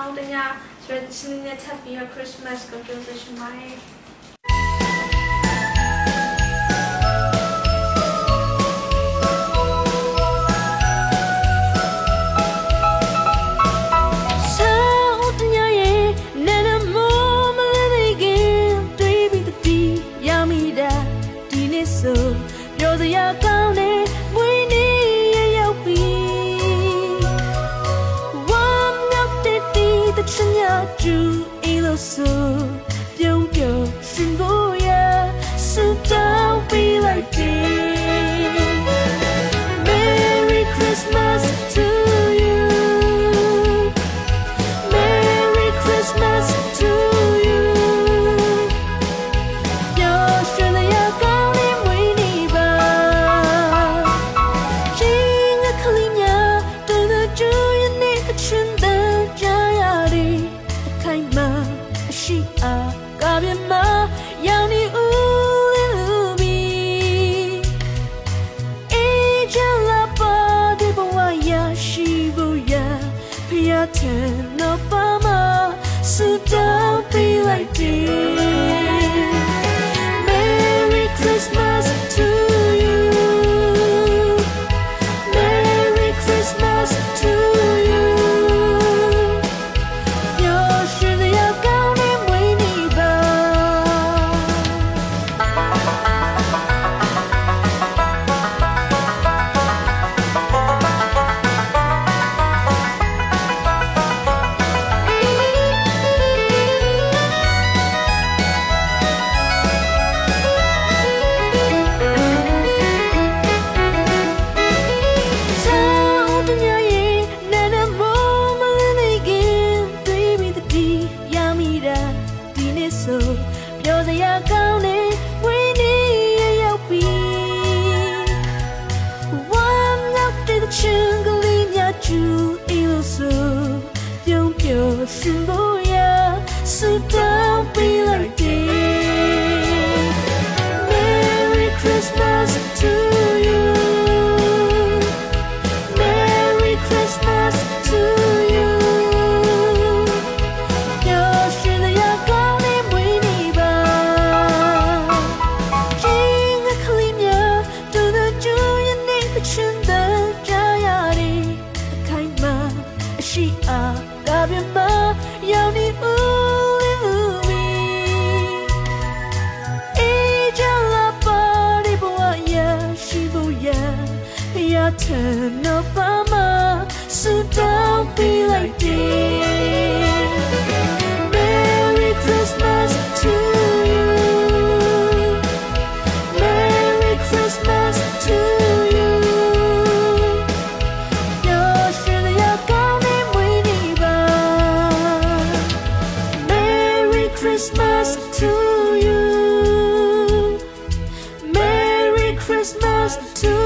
ထောင်းတညာဆိုတဲ့ချင်းနဲ့ထပ်ပြီးတော့ Christmas ကိုကြိုးစားရှင်ပါတယ်ဆောင်းတညရဲ့နာနာမိုးမလေးလေးကတွေးပြီးတတိရမိတာဒီနေ့ဆိုပြောစရာကော ဒီတချင်ရကျူအေးလို့ဆိုပြုံးပြုံး So don't be like this ဆိုပြောစရာကောင်းတဲ့ဝင်းနေရရောက်ပြီဝမ်းမြောက်တဲ့ချင်ကလေးများကျူအေးလို့ဆိုပြုံးပြုံးရှင်ဖို့ရဆူတော အချင်တန်းကြရသည်အခိုင်မာအရှိအားကပြမရောင်နေဦးလေးဦးမီ Angela body boy shibuya ya turn up mama so don't be like Christmas to